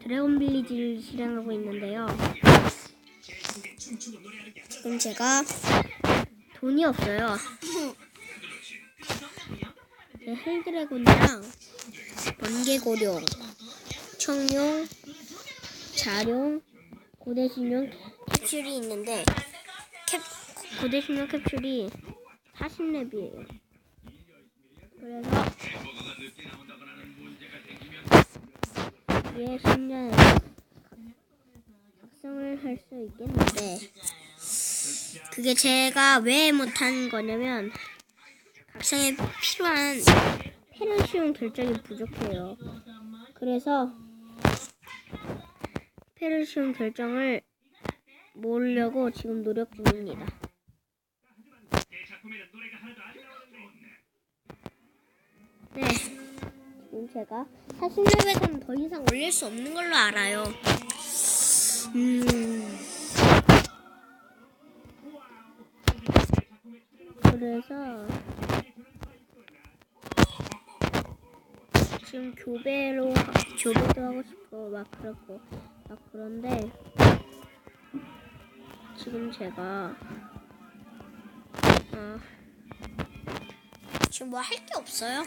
드래곤 빌리지를 실행하고 있는데요. 지금 제가 돈이 없어요. 네, 헬드래곤이랑 번개고룡, 청룡, 자룡, 고대신용 캡슐이 있는데 캡 고대신용 캡슐이 40렙이에요. 그래서 얘 신년에 각성을 할 수 있겠는데 그게 제가 왜 못한 거냐면 각성에 필요한 페르시온 결정이 부족해요. 그래서 페르시온 결정을 모으려고 지금 노력 중입니다. 네, 지금 제가 40레벨은 더 이상 올릴 수 없는 걸로 알아요. 음, 그래서 지금 교배로 하- 교배도 하고 싶고 막 그렇고 막 그런데 지금 제가 아 지금 뭐 할 게 없어요.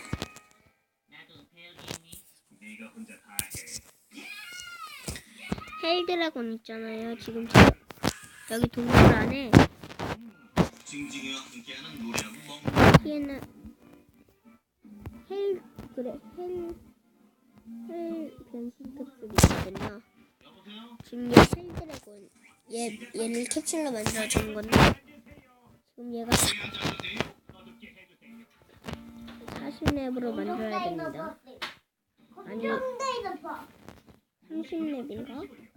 헬드래곤 있잖아요. 지금 여기 동굴 안에 피에는 헬 그래 헬 헬 변신 캡슐이 있거든요. 지금 얘 헬드래곤 얘 얘를 캡슐로 만들어 준 건데 지금 얘가 40렙으로 만들어야 됩니다. 아니 30렙인가?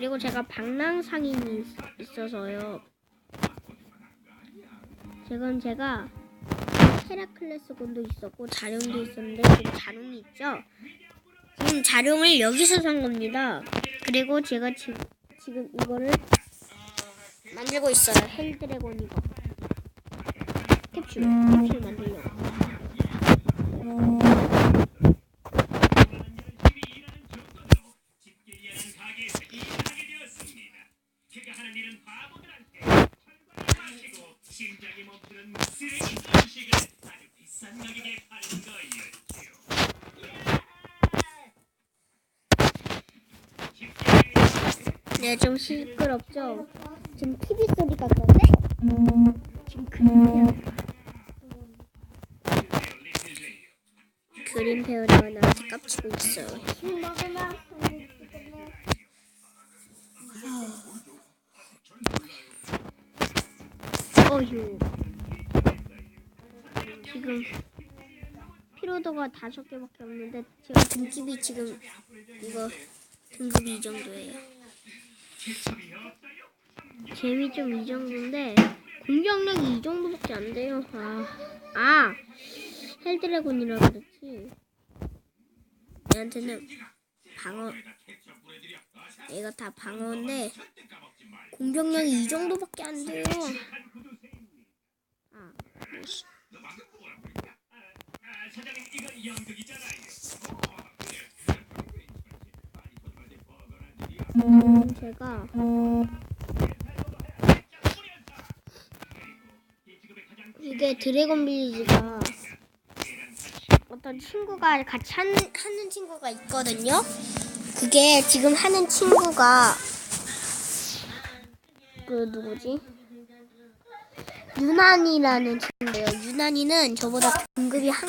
그리고 제가 방랑상인이 있- 있어서요. 지금 제가 헤라클레스 곤도 있었고 자룡도 있었는데 지금 자룡이 있죠? 지금 자룡을 여기서 산 겁니다. 그리고 제가 지금 지금 이거를 만들고 있어요. 헬드래곤 이거 캡슐 캡슐 만들려고 제가 하는 일은 바보들한테 마시고 심장이 멈추는 쓰레기 음식을 아주 비싼 가격에 파는 거였죠. 네, 좀 시끄럽죠? 지금 TV 소리가 그런데? 지금 그림 그린 배우리가 나한테 깝치고 있어요. 어휴. 지금 피로도가 다섯 개밖에 없는데 제가 등급이 지금 이거 등급이 이 정도예요. 재미 좀 이 정도인데 공격력이 이 정도밖에 안 돼요. 아, 아 헬드래곤이라 그렇지. 얘한테는 방어 얘가 다 방어인데 공격력이 이 정도밖에 안 돼요. 아, 사장님 이거 연극이잖아요. 지금 제가 이게 드래곤 빌리지가 어떤 친구가 같이 한 하는 친구가 있거든요. 그게 지금 하는 친구가 그 누구지? 유난이라는 친구인데요. 유난이는 저보다 등급이 한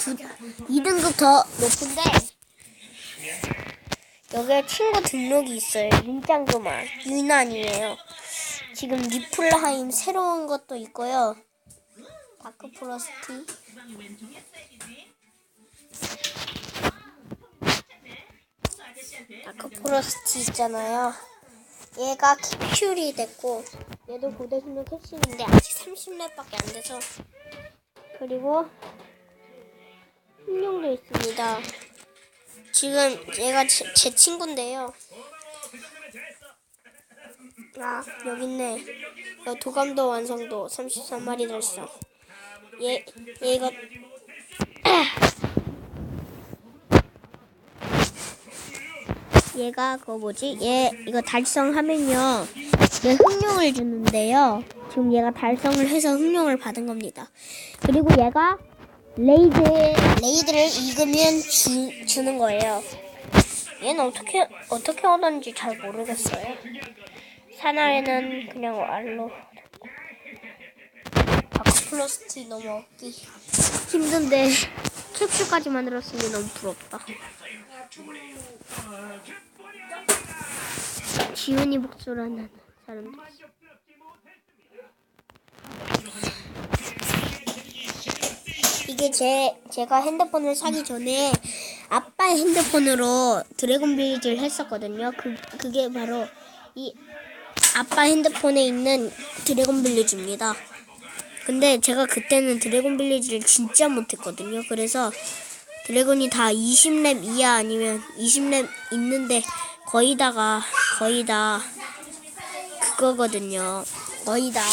두 2등급 더 높은데 여기에 친구 등록이 있어요. 윤짱그만 유난이에요. 지금 리플라임 새로운 것도 있고요. 다크 프로스티 다크 프로스티 있잖아요. 얘가 캡슐이 됐고 얘도 고대신호 캡슐인데 아직 30렙밖에 안 돼서 그리고 흰룡도 있습니다. 지금 얘가 제, 제 친구인데요. 아, 여기 있네. 도감도 완성도 33마리 달성. 얘, 얘가. 얘가 그거 뭐지? 얘 이거 달성하면요. 얘 흥룡을 주는데요. 지금 얘가 달성을 해서 흥룡을 받은 겁니다. 그리고 얘가 레이드 레이드를 읽으면 주, 주는 거예요. 얘는 어떻게 어떻게 얻었는지 잘 모르겠어요. 사나이는 그냥 알로 바크플러스트 너무 얻기 힘든데 캡슐까지 만들었으니 너무 부럽다. 지훈이 목소리라는 사람들. 이게 제 제가 핸드폰을 사기 전에 아빠 핸드폰으로 드래곤 빌리지를 했었거든요. 그 그게 바로 이 아빠 핸드폰에 있는 드래곤 빌리지입니다. 근데 제가 그때는 드래곤 빌리지를 진짜 못했거든요. 그래서 드래곤이 다 20렙 이하 아니면 20렙 있는데 거의 다가 거의 다 그거거든요. 거의 다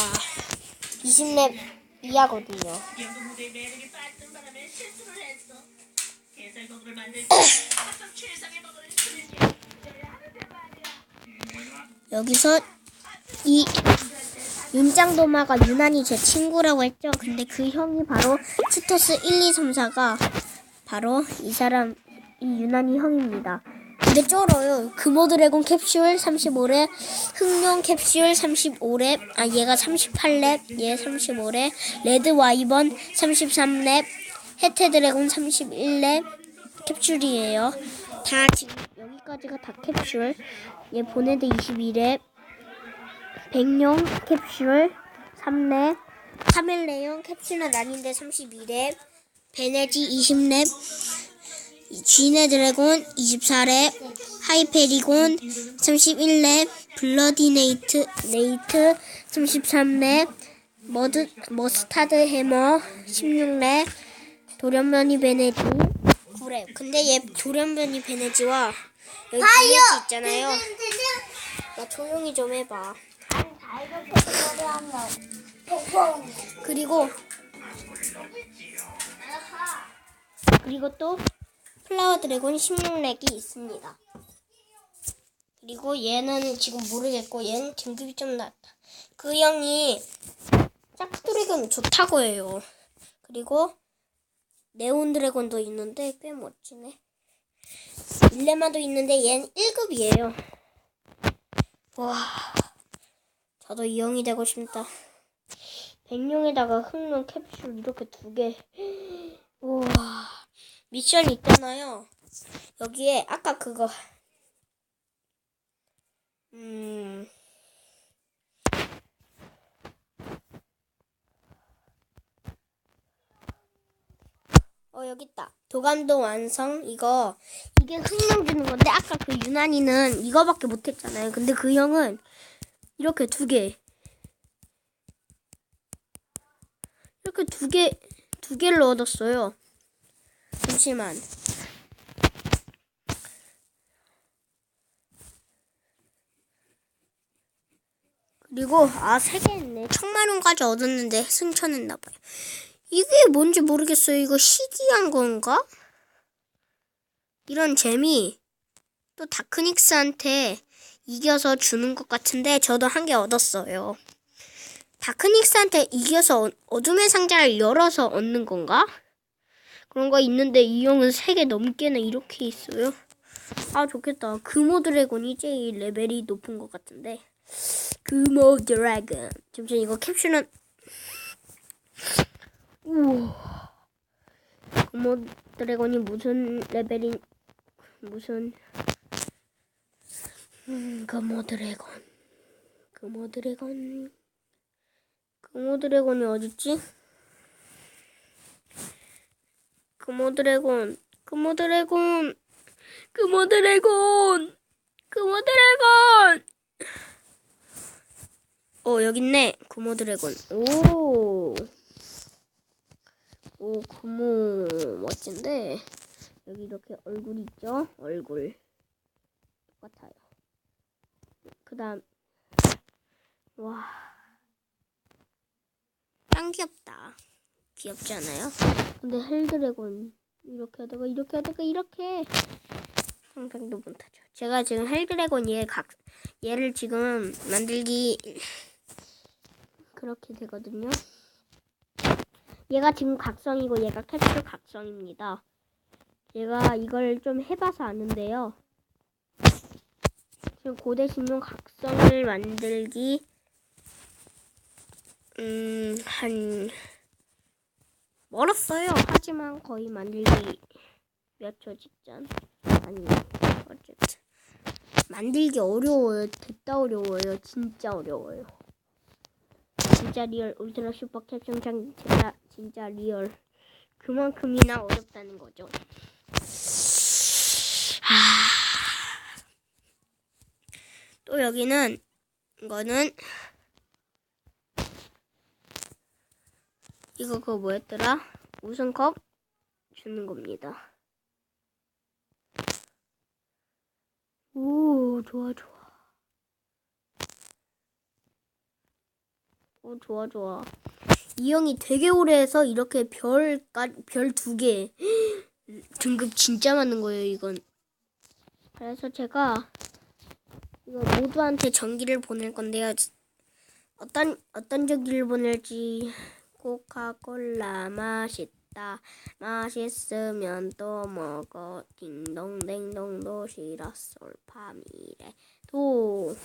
20렙 이하거든요. 여기서 이 윤짱도마가 유난히 제 친구라고 했죠. 근데 그 형이 바로 치토스 1, 2, 3, 4가 바로 이 사람 이 유난히 형입니다. 근데 쩔어요. 금오 드래곤 캡슐 35렙, 흑룡 캡슐 35렙, 아 얘가 38렙, 얘 35렙, 레드 와이번 33렙, 해태 드래곤 31렙 캡슐이에요. 다 지금 여기까지가 다 캡슐. 얘 보네드 22렙, 백룡 캡슐 3렙, 카멜레온 캡슐은 아닌데 32렙, 베네지 20렙, 쥐네 드래곤 24렙, 하이페리곤 31렙, 블러디네이트 네이트 33렙, 머드 머스타드 해머 16렙, 돌연변이 베네지 9렙. 근데 얘 돌연변이 베네지와 여기 베네지 있잖아요. 나 조용히 좀 해봐. 그리고 그리고 또 플라워 드래곤 16렉이 있습니다. 그리고 얘는 지금 모르겠고 얘는 등급이 좀 낮다. 그 형이 짝 드래곤 좋다고 해요. 그리고 네온 드래곤도 있는데 꽤 멋지네. 일레마도 있는데 얘는 1급이에요. 와, 저도 이 형이 되고 싶다. 백룡에다가 흑룡 캡슐 이렇게 두 개. 우와. 미션 있잖아요. 여기에 아까 그거. 음. 어 여기 있다. 도감도 완성 이거 이게 흑룡 주는 건데 아까 그 유난이는 이거밖에 못 했잖아요. 근데 그 형은 이렇게 두 개. 이렇게 두 개, 두 개를 얻었어요. 잠시만. 그리고 아 세 개 했네. 천만 원까지 얻었는데 승천했나 봐요. 이게 뭔지 모르겠어요. 이거 시기한 건가? 이런 재미 또 다크닉스한테 이겨서 주는 것 같은데 저도 한 개 얻었어요. 다크닉스한테 이겨서 어- 어둠의 상자를 열어서 얻는 건가? 그런 거 있는데 이 형은 세개 넘게는 이렇게 있어요. 아 좋겠다. 금오 드래곤이 제일 레벨이 높은 것 같은데. 금오 드래곤. 잠시만 이거 캡슐은 우와. 금오 드래곤이 무슨 레벨이 무슨 음, 금오 드래곤. 금오 드래곤. 금오 드래곤이 어딨지? 금오 드래곤, 금오 드래곤, 금오 드래곤, 금오 드래곤. 어 여기 있네. 금오 드래곤. 오, 오 금오 멋진데 여기 이렇게 얼굴 있죠? 얼굴 똑같아요. 그 다음 와. 짱 귀엽다. 귀엽지 않아요? 근데 헬드래곤 이렇게 하다가 이렇게 하다가 이렇게 상상도 못하죠. 제가 지금 헬드래곤 얘 각, 얘를 지금 만들기 그렇게 되거든요. 얘가 지금 각성이고 얘가 캡슐 각성입니다. 제가 이걸 좀 해봐서 아는데요. 지금 고대 신용 각성을 만들기 음, 한 멀었어요. 하지만 거의 만들기 몇 초 직전. 아니, 어쨌든 만들기 어려워요. 됐다 어려워요. 진짜 어려워요. 진짜 리얼 울트라 슈퍼 캡슐장 진짜 진짜 리얼 그만큼이나 어렵다는 거죠. 또 여기는 이거는 이거 그거 뭐였더라? 우승컵 주는 겁니다. 오 좋아 좋아. 오 좋아 좋아. 이 형이 되게 오래 해서 이렇게 별까 별두 개 등급 진짜 많은 거예요 이건. 그래서 제가 이거 모두한테 전기를 보낼 건데요. 어떤 어떤 전기를 보낼지 코카콜라 맛있 다. 맛있으면 또 먹어. 딩동댕동 도시락 솔파미래. 도.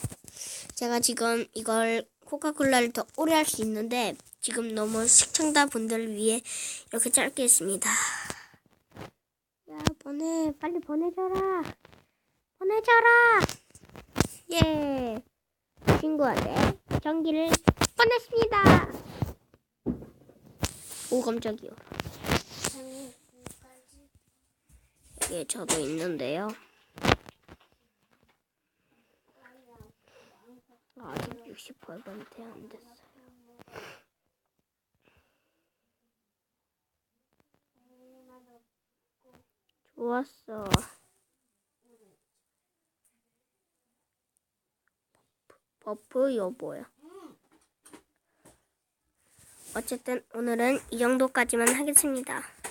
제가 지금 이걸 코카콜라를 더 오래 할 수 있는데 지금 너무 시청자 분들을 위해 이렇게 짧게 했습니다. 야 보내 빨리 보내줘라. 보내줘라. 예. 친구한테 전기를 보냈습니다. 오 깜짝이요. 여기에 저도 있는데요. 아직 68번째 안 됐어요. 좋았어. 버프 여보야. 어쨌든 오늘은 이 정도까지만 하겠습니다.